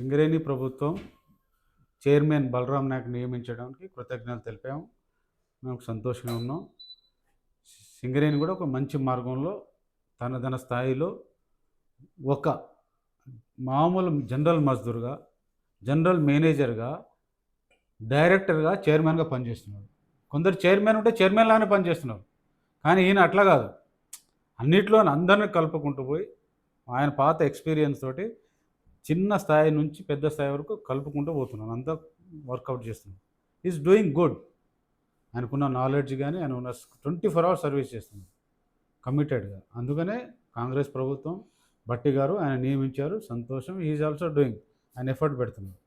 సింగరేణి ప్రభుత్వం చైర్మన్ బలరాం నాయక్ నియమించడానికి కృతజ్ఞతలు తెలిపాము. మేము సంతోషంగా ఉన్నాం. సింగరేణి కూడా ఒక మంచి మార్గంలో తన తన స్థాయిలో ఒక మామూలు జనరల్ మజ్దూర్గా జనరల్ మేనేజర్గా డైరెక్టర్గా చైర్మన్గా పనిచేస్తున్నాడు. కొందరు చైర్మన్ ఉంటే చైర్మన్ లాగానే పనిచేస్తున్నారు. కానీ ఈయన అట్లా కాదు. అన్నిట్లో అందరిని కలుపుకుంటూ పోయి ఆయన పాత ఎక్స్పీరియన్స్ తోటి చిన్న స్థాయి నుంచి పెద్ద స్థాయి వరకు కలుపుకుంటూ పోతున్నాను. అంతా వర్కౌట్ చేస్తున్నాను. ఈజ్ డూయింగ్ గుడ్ ఆయనకున్న నాలెడ్జ్ కానీ ఆయన ఉన్న ట్వంటీ ఫోర్ అవర్స్ సర్వీస్ చేస్తున్నాడు కమిటెడ్గా అందుకనే కాంగ్రెస్ ప్రభుత్వం భట్టి గారు ఆయన నియమించారు. సంతోషం. ఈజ్ ఆల్సో డూయింగ్ ఆయన ఎఫర్ట్ పెడుతున్నారు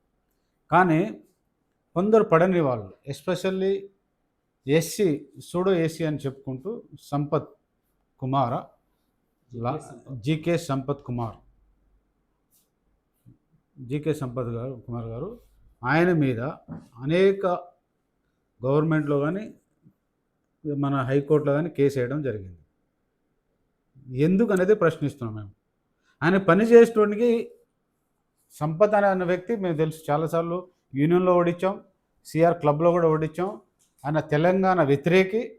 కానీ కొందరు పడని వాళ్ళు ఎస్పెషల్లీ ఎస్సీ సూడో ఏసీ అని చెప్పుకుంటూ సంపత్ కుమార జీకే సంపత్ కుమార్. జీకే సంపత్ గారు కుమార్ గారు ఆయన మీద అనేక గవర్నమెంట్లో కానీ మన హైకోర్టులో కానీ కేసు వేయడం జరిగింది. ఎందుకు అనేది ప్రశ్నిస్తున్నాం మేము. ఆయన పని చేసేటోనికి సంపత్ అనే అన్న వ్యక్తి మేము తెలుసు. చాలాసార్లు యూనియన్లో ఓడించాం సిఆర్ క్లబ్లో కూడా ఓడించాం. ఆయన తెలంగాణ వ్యతిరేకి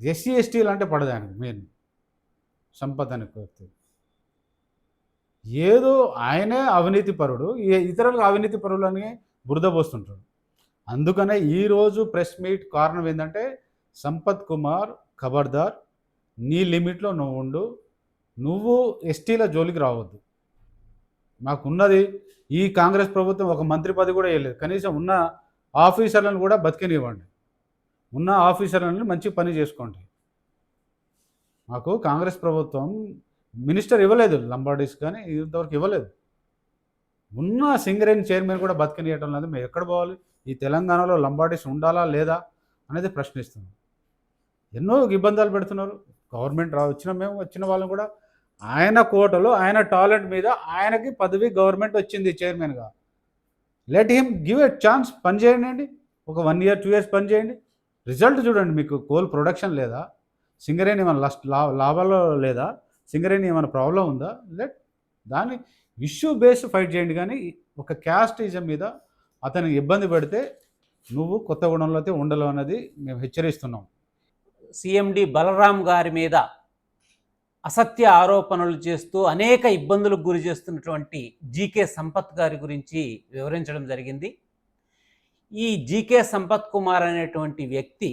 ఎస్సీ ఎస్టీలు అంటే పడదానికి మెయిన్ సంపత్ అనే వ్యక్తి. ఏదో ఆయనే అవినీతి పరుడు ఇతరులకు అవినీతి పరులు అని బురద పోస్తుంటాడు. అందుకనే ఈరోజు ప్రెస్ మీట్ కారణం ఏంటంటే సంపత్ కుమార్ ఖబర్దార్ నీ లిమిట్లో నువ్వు ఉండు నువ్వు ఎస్టీల జోలికి రావద్దు. మాకున్నది ఈ కాంగ్రెస్ ప్రభుత్వం ఒక మంత్రి పదవి కూడా వేయలేదు కనీసం ఉన్న ఆఫీసర్లను కూడా బతికినివ్వండి. ఉన్న ఆఫీసర్లను మంచి పని చేసుకోండి. మాకు కాంగ్రెస్ ప్రభుత్వం మినిస్టర్ ఇవ్వలేదు లంబాడీస్ కానీ ఇంతవరకు ఇవ్వలేదు. ఉన్న సింగరేణి చైర్మన్ కూడా బతికినియటం లేదు. మేము ఎక్కడ పోవాలి? ఈ తెలంగాణలో లంబాడీస్ ఉండాలా లేదా అనేది ప్రశ్నిస్తున్నాం. ఎన్నో ఇబ్బందులు పెడుతున్నారు. గవర్నమెంట్ రా వచ్చిన మేము వచ్చిన వాళ్ళని కూడా ఆయన కోటలో ఆయన టాలెంట్ మీద ఆయనకి పదవి గవర్నమెంట్ వచ్చింది చైర్మన్గా let him give a chance పని చేయండి. ఒక వన్ ఇయర్ టూ ఇయర్స్ పని చేయండి. రిజల్ట్ చూడండి మీకు కోల్ ప్రొడక్షన్ లేదా? సింగరేణి ఏమైనా లస్ట్ లా లాభాల్లో లేదా? సింగరేణి ఏమైనా ప్రాబ్లం ఉందా? లెట్. దాన్ని ఇష్యూ బేస్ ఫైట్ చేయండి కానీ ఒక క్యాస్టిజం మీద అతను ఇబ్బంది పెడితే నువ్వు కొత్తగూడెంలో అయితే ఉండలేవు అన్నది మేము హెచ్చరిస్తున్నాం. సిఎండి బలరాం గారి మీద అసత్య ఆరోపణలు చేస్తూ అనేక ఇబ్బందులకు గురి చేస్తున్నటువంటి జీకే సంపత్ గారి గురించి వివరించడం జరిగింది. ఈ జీకే సంపత్ కుమార్ అనేటువంటి వ్యక్తి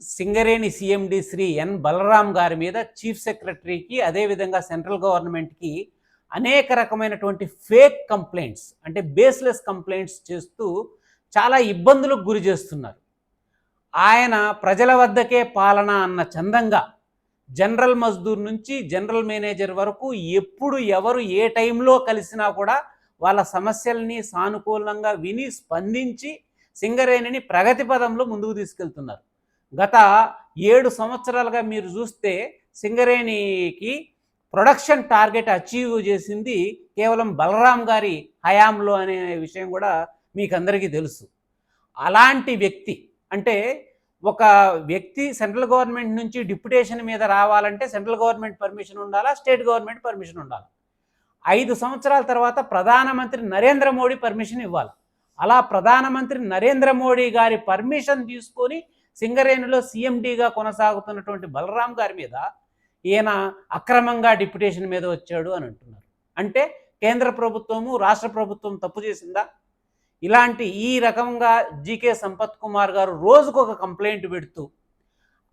సింగరేణి సిఎండి శ్రీ ఎన్ బలరాం గారి మీద చీఫ్ సెక్రటరీకి అదేవిధంగా సెంట్రల్ గవర్నమెంట్కి అనేక రకమైనటువంటి ఫేక్ కంప్లైంట్స్ అంటే బేస్లెస్ కంప్లైంట్స్ చేస్తూ చాలా ఇబ్బందులకు గురి చేస్తున్నారు. ఆయన ప్రజల వద్దకే పాలన అన్న చందంగా జనరల్ మజ్దూర్ నుంచి జనరల్ మేనేజర్ వరకు ఎప్పుడు ఎవరు ఏ టైంలో కలిసినా కూడా వాళ్ళ సమస్యల్ని సానుకూలంగా విని స్పందించి సింగరేణిని ప్రగతి పదంలో ముందుకు తీసుకెళ్తున్నారు. గత ఏడు సంవత్సరాలుగా మీరు చూస్తే సింగరేణికి ప్రొడక్షన్ టార్గెట్ అచీవ్ చేసింది కేవలం బలరాం గారి హయాంలో అనే విషయం కూడా మీకు అందరికీ తెలుసు. అలాంటి వ్యక్తి అంటే ఒక వ్యక్తి సెంట్రల్ గవర్నమెంట్ నుంచి డిప్యుటేషన్ మీద రావాలంటే సెంట్రల్ గవర్నమెంట్ పర్మిషన్ ఉండాలా స్టేట్ గవర్నమెంట్ పర్మిషన్ ఉండాలి? ఐదు సంవత్సరాల తర్వాత ప్రధానమంత్రి నరేంద్ర మోడీ పర్మిషన్ ఇవ్వాలి. అలా ప్రధానమంత్రి నరేంద్ర మోడీ గారి పర్మిషన్ తీసుకొని సింగరేణిలో సీఎండీగా కొనసాగుతున్నటువంటి బలరాం గారి మీద ఈయన అక్రమంగా డిప్యుటేషన్ మీద వచ్చాడు అని అంటున్నారు. అంటే కేంద్ర ప్రభుత్వము రాష్ట్ర ప్రభుత్వం తప్పు చేసిందా? ఇలాంటి ఈ రకంగా జీకే సంపత్ కుమార్ గారు రోజుకు ఒక కంప్లైంట్ పెడుతూ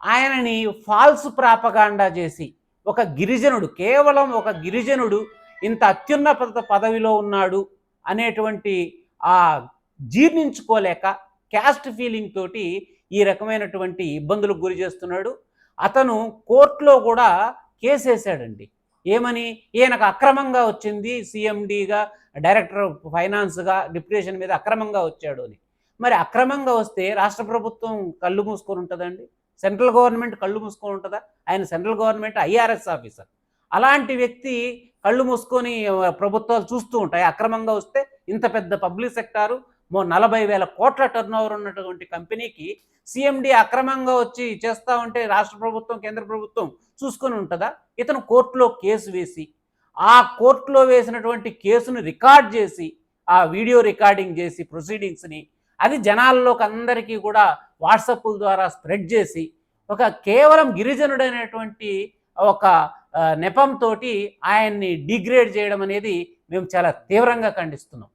ఆయనని ఫాల్స్ ప్రాపగాండా చేసి ఒక గిరిజనుడు కేవలం ఒక గిరిజనుడు ఇంత అత్యున్నత పదవిలో ఉన్నాడు అనేటువంటి ఆ జీర్ణించుకోలేక క్యాస్ట్ ఫీలింగ్ తోటి ఈ రకమైనటువంటి ఇబ్బందులకు గురి చేస్తున్నాడు. అతను కోర్టులో కూడా కేసు వేసాడండి ఏమని? ఈయనకు అక్రమంగా వచ్చింది సీఎండిగా డైరెక్టర్ ఫైనాన్స్గా డిప్యూటేషన్ మీద అక్రమంగా వచ్చాడు అని. మరి అక్రమంగా వస్తే రాష్ట్ర ప్రభుత్వం కళ్ళు మూసుకొని ఉంటుందండి? సెంట్రల్ గవర్నమెంట్ కళ్ళు మూసుకొని ఉంటుందా? ఆయన సెంట్రల్ గవర్నమెంట్ ఐఆర్ఎస్ ఆఫీసర్. అలాంటి వ్యక్తి కళ్ళు మూసుకొని ప్రభుత్వాలు చూస్తూ ఉంటాయి. అక్రమంగా వస్తే ఇంత పెద్ద పబ్లిక్ సెక్టారు మో నలభై వేల కోట్ల టర్న్ ఓవర్ ఉన్నటువంటి కంపెనీకి సిఎండి అక్రమంగా వచ్చి చేస్తూ ఉంటే రాష్ట్ర ప్రభుత్వం కేంద్ర ప్రభుత్వం చూసుకొని ఉంటుందా? ఇతను కోర్టులో కేసు వేసి ఆ కోర్టులో వేసినటువంటి కేసును రికార్డ్ చేసి ఆ వీడియో రికార్డింగ్ చేసి ప్రొసీడింగ్స్ని అది జనాల్లోకి అందరికీ కూడా వాట్సప్ల ద్వారా స్ప్రెడ్ చేసి ఒక కేవలం గిరిజనుడైనటువంటి ఒక నెపంతో ఆయన్ని డిగ్రేడ్ చేయడం అనేది మేము చాలా తీవ్రంగా ఖండిస్తున్నాం.